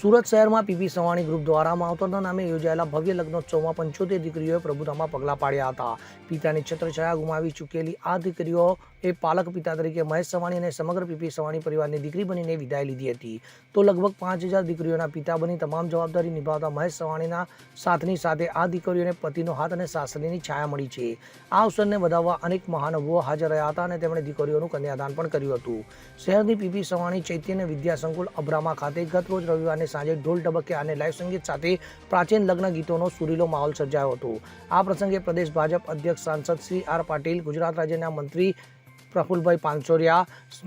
સુરત શહેરમાં PP Savani group દ્વારા માવતરના નામે યોજાયેલા ભવ્ય લગ્નોત્સવમાં પંચોતેર દીકરીઓએ પ્રભુતામાં પગલાં પાડ્યા હતા. પિતાની છત્રછાયા ગુમાવી ચૂકેલી આ દીકરીઓ એ પાલક પિતા તરીકે મહેશ સવાણી અને સમગ્ર પીપી સવાણી પરિવારની દીકરી બનીને વિદાય લીધી હતી. તો લગભગ પાંચ હજાર દીકરીઓના પિતા બની તમામ જવાબદારી નિભાવતા મહેશ સવાણીના સાથની સાથે આ દીકરીઓને પતિનો હાથ અને સાસરીની છાયા મળી છે. આ અવસરને વધાવવા અનેક મહાનુભાવો હાજર રહ્યા હતા અને તેમણે દીકરીઓનું કન્યાદાન પણ કર્યું હતું. શહેરની પીપી સવાણી ચૈતન્ય વિદ્યા સંકુલ અબ્રામા ખાતે ગત રોજ રવિવારને સાંજે ઢોલ ડબકે અને લાઈવ સંગીત સાથે પ્રાચીન લગ્ન ગીતોનો સુરીલો માહોલ સર્જાયો હતો. આ પ્રસંગે પ્રદેશ ભાજપ અધ્યક્ષ સાંસદ શ્રી આર પાટીલ, ગુજરાત રાજ્યના મંત્રી પ્રફુલભાઈ પાનસોરિયા,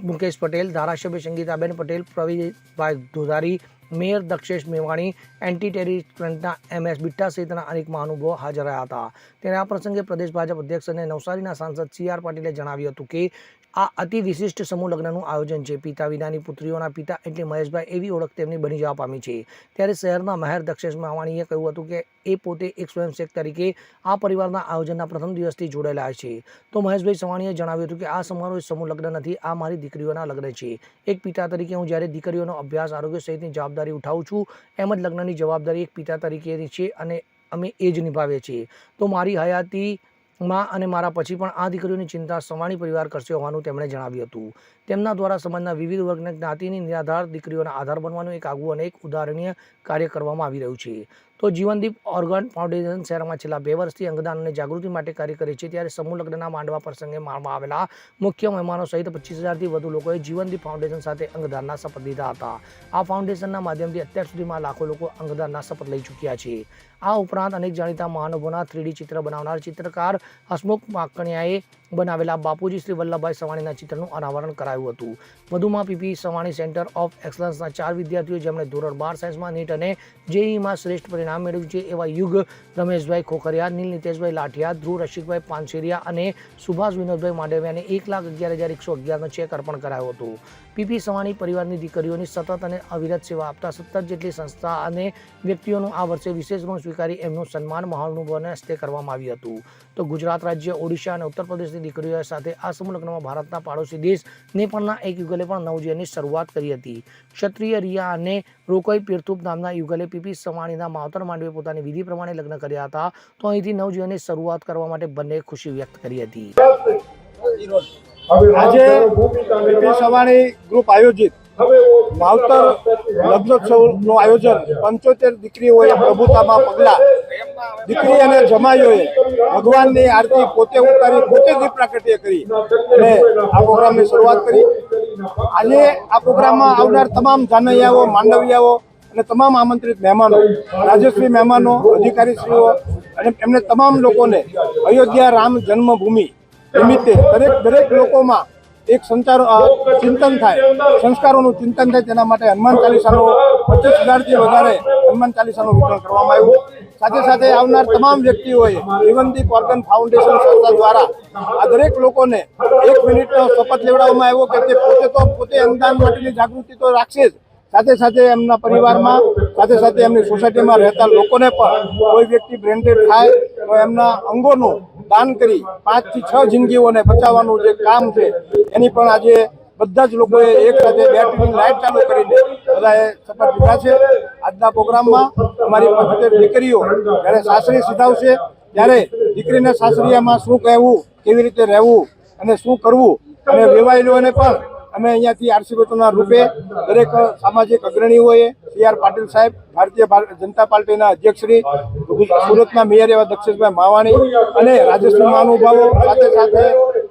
મુકેશ પટેલ, ધારાસભ્ય સંગીતાબેન પટેલ, પ્રવીણભાઈ ધોધારી મેયર દક્ષેશ મેવાણી, એન્ટી ટેરરિસ્ટના એમ એસ બિટ્ટા સહિતના અનેક મહાનુભાવો હાજર રહ્યા હતા. ત્યારે આ પ્રસંગે પ્રદેશ ભાજપ અધ્યક્ષ અને નવસારીના સાંસદ સી આર પાટીલે જણાવ્યું હતું કે આ અતિ વિશિષ્ટ સમૂહ લગ્નનું આયોજન છે. પિતા વિનાની પુત્રીઓના પિતા એટલે મહેશભાઈ એવી ઓળખ તેમની બની જવા પામી છે. ત્યારે શહેરના મહેર દક્ષેશ માવાણીએ કહ્યું હતું કે એ પોતે એક સ્વયંસેવક તરીકે આ પરિવારના આયોજનના પ્રથમ દિવસથી જોડાયેલા છે. તો મહેશભાઈ સવાણીએ જણાવ્યું હતું કે આ સમારોહ સમૂહ લગ્ન નથી, આ મારી દીકરીઓના લગ્ન છે. એક પિતા તરીકે હું જ્યારે દીકરીઓનો અભ્યાસ, આરોગ્ય સહિતની જવાબદારી ઉઠાવું છું. એમ જ લગ્નની જવાબદારી એક પિતા તરીકેની છે અને અમે એ જ નિભાવીએ છીએ. તો મારી હયાતી માં અને મારા પછી પણ આ દીકરીઓની ચિંતા સવાણી પરિવાર કરશે હોવાનું તેમણે જણાવ્યું હતું. તેમના દ્વારા સમાજના વિવિધ વર્ગના જ્ઞાતિની નિરાધાર દીકરીઓના આધાર બનવાનું એક આગવું અને એક ઉદાહરણીય કાર્ય કરવામાં આવી રહ્યું છે. તો જીવનદીપ ઓર્ગન ફાઉન્ડેશન શહેરમાં છેલ્લા બે વર્ષથી અંગદાન અને જાગૃતિ માટે કાર્ય કરે છે. ત્યારે સમૂહ લગ્નના માંડવા પ્રસંગે માણવામાં આવેલા મુખ્ય મહેમાનો સહિત પચીસ હજારથી વધુ લોકોએ જીવનદીપ ફાઉન્ડેશન સાથે અંગદાનના શપથ લીધા હતા. આ ફાઉન્ડેશનના માધ્યમથી અત્યાર સુધીમાં લાખો લોકો અંગદાનના શપથ લઈ ચૂક્યા છે. આ ઉપરાંત અનેક જાણીતા મહાનુભાવોના થ્રીડી ચિત્ર બનાવનાર ચિત્રકાર હસમુખ માકણિયાએ બનાવેલા બાપુજી શ્રી વલ્લભભાઈ સવાણીના ચિત્રનું અનાવરણ કરાયું હતું. વધુમાં પીપી સવાણી સેન્ટર ઓફ એક્સલન્સના ચાર વિદ્યાર્થીઓ જેમણે ધોરણ બાર સાયન્સમાં નીટ અને જેઈમાં શ્રેષ્ઠ પરિણામ મેળવ્યું છે એવા યુગ રમેશભાઈ ખોખરિયા, નીલ લાઠિયા, ધ્રુવ રસિકભાઈ પાનસેરિયા અને સુભાષ વિનોદભાઈ માંડવિયાને એક લાખ અગિયાર હજાર એકસો અગિયારનો ચેક અર્પણ કરાયો હતો. પીપી સવાણી પરિવારની દીકરીઓની સતત અને અવિરત સેવા આપતા સત્તર જેટલી સંસ્થા અને વ્યક્તિઓનું આ વર્ષે વિશેષ ઋણ સ્વીકારી એમનું સન્માન મહાનુભાવોને હસ્તે કરવામાં આવ્યું હતું. તો ગુજરાત રાજ્ય, ઓડિશા અને ઉત્તર પ્રદેશની દીકરીઓ સાથે આ સમૂહ ભારતના પાડોશી દેશ નેપાળના એક યુગલે પણ નવજીવનની શરૂઆત કરી હતી. ક્ષત્રિય રિયા અને રોકોઈ પીરથુપ નામના યુગલે પીપી સવાણીના માવતર માંડવે પોતાની વિધિ પ્રમાણે લગ્ન કર્યા હતા. તો અહીંથી નવજીવનની શરૂઆત કરવા માટે બંને ખુશી વ્યક્ત કરી હતી. આજે સવાણી ગ્રુપ આયોજિત. માવતર લગ્નોત્સવનું આયોજન પંચોતેર દીકરીઓએ પ્રભુતામાં પગલા. દીકરી અને જમાઈઓએ ભગવાનની આરતી પોતે ઉતારી પોતે દીપ પ્રાકટ્ય કરી અને આ પ્રોગ્રામની શરૂઆત કરી. આજે આ પ્રોગ્રામમાં આવનાર તમામ જાનૈયાઓ માંડવિયાઓ અને તમામ આમંત્રિત મહેમાનો રાજશ્રી મહેમાનો, અધિકારીશ્રીઓ અને એમને તમામ લોકોને અયોધ્યા રામ જન્મભૂમિ નિમિત્તે દરેક દરેક લોકોમાં એક સંચાર ચિંતન થાય, સંસ્કારોનું ચિંતન થાય તેના માટે હનુમાન ચાલીસાનો પચીસ હજારથી વધારે હનુમાન ચાલીસાનું વિતરણ કરવામાં આવ્યું. સાથે સાથે આવનાર તમામ વ્યક્તિઓએ જીવનદીપ ઓર્ગન ફાઉન્ડેશન સંસ્થા દ્વારા આ દરેક લોકોને એક મિનિટનો શપથ લેવડાવવામાં આવ્યો કે તે પોતે તો પોતે અંગદાન માટેની જાગૃતિ તો રાખશે જ. સાથે સાથે એમના પરિવારમાં, સાથે સાથે એમની સોસાયટીમાં રહેતા લોકોને પણ કોઈ વ્યક્તિ બ્રેન્ડેડ થાય તો એમના અંગોનું દાન કરી પાંચથી છ જિંદગીઓને બચાવવાનું જે કામ છે, એની પણ આજે બધા જ લોકોએ એક સાથે બેટરીની લાઇટ ચાલુ કરીને બધાએ શપથ લીધા છે. આજના પ્રોગ્રામમાં અમારી પંચોતેર દીકરીઓ જ્યારે સાસરી સીધાવશે, ત્યારે દીકરીને સાસરિયામાં શું કહેવું, કેવી રીતે રહેવું અને શું કરવું અને વિવાહિલોને પણ અમે અહીંયાથી આરસીબીના રૂપે દરેક સામાજિક અગ્રણીઓએ સી આર પાટીલ સાહેબ ભારતીય ભાર- જનતા પાર્ટીના અધ્યક્ષશ્રી સુરતના મેયર એવા દક્ષેશભાઈ માવાણી અને રાજસ્થાન મહાનુભાવો સાથે સાથે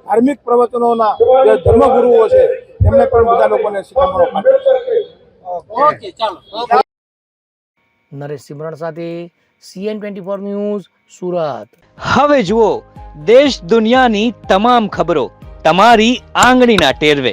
ધાર્મિક પ્રવચનોના જે ધર્મગુરુઓ છે એમને પણ બધા લોકોને શિખામણો પાઠવી નરેશ સિમરણ સાથે CN twenty four news Surat. હવે જુઓ દેશ દુનિયાની તમામ ખબરો તમારી આંગળીના ટેરવે.